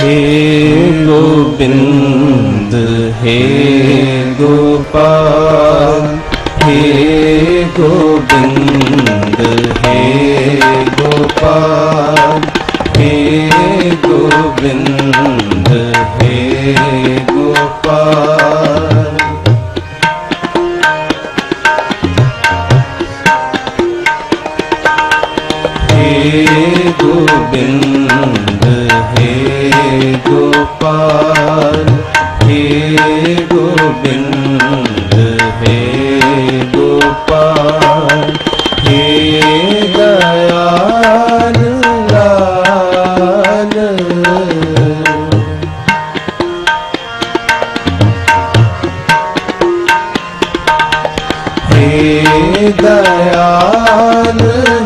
हे गोविन्द हे गोपाल हे गोविन्द हे गोपाल हे गोविन्द हे गोपाल हे गोविन्द हे गोपाल हे गोविन्द हे गोपाल हे दयाल लाल हे दयाल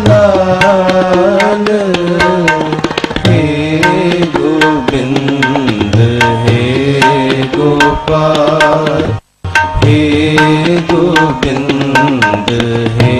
लाल ਪਾਰ ਹੇ ਗੋਬਿੰਦ ਹੇ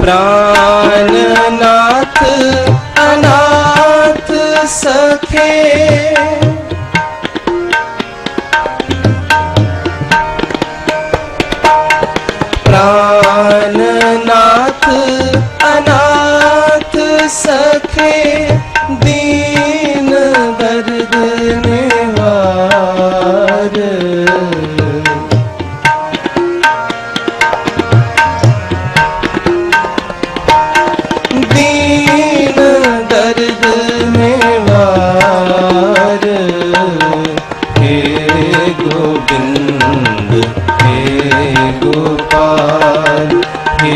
pra हे गोपाल हे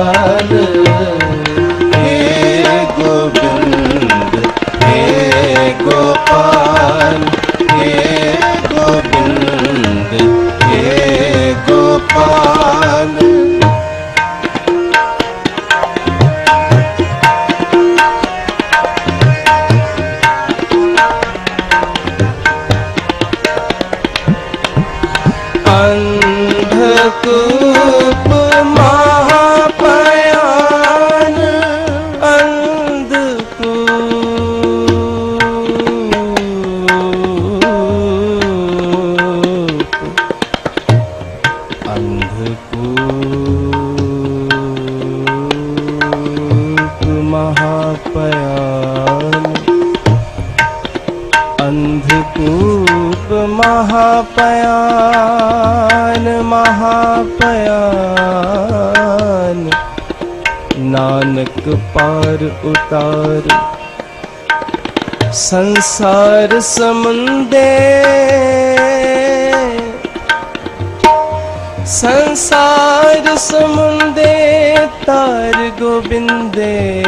ਅੰਧਕੂਪ ਮਹਾਪਿਆਨ ਅੰਧਕੂਪ ਮਹਾਪਿਆਨ ਮਹਾਪਿਆਨ ਨਾਨਕ ਪਾਰ ਉਤਾਰ ਸੰਸਾਰ ਸੰਸਾਰ ਸਮੁੰਦੇ ਤਾਰ ਗੋਬਿੰਦੇ।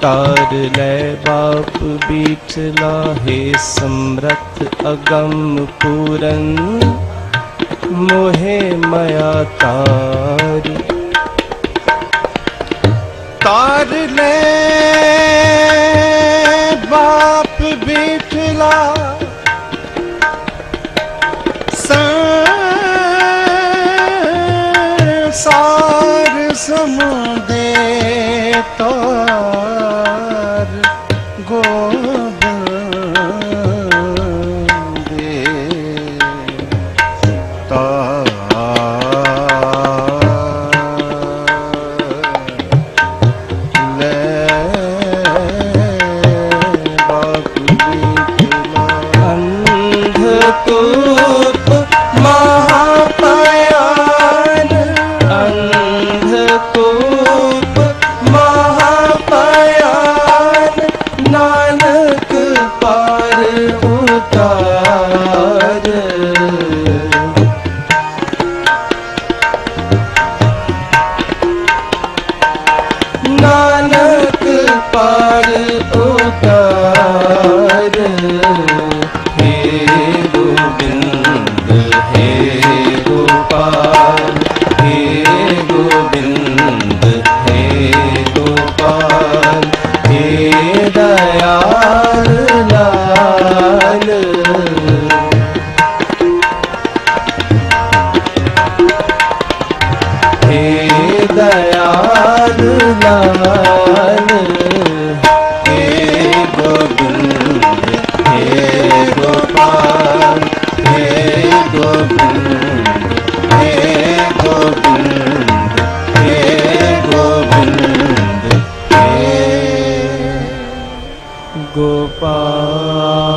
ਤਾਰ ਲੈ ਬਾਪ ਬੀਚ ਲਾਹੇ ਸਮਰਥ ਅਗੰਮ ਪੂਰਨ। ਮੋਹੇ ਮਾਇਆ ਤਾਰ। ਤਾਰ ਲੈ ਬਾਪ ਬੀਠਲਾ ਕਾਰ। ਹੇ ਗੋਬਿੰਦ ਹੇ ਗੋਪਾਲ। ਹੇ ਗੋਬਿੰਦ ਹੇ ਗੋਪਾਲ। ਹੇ ਦਇਆ pa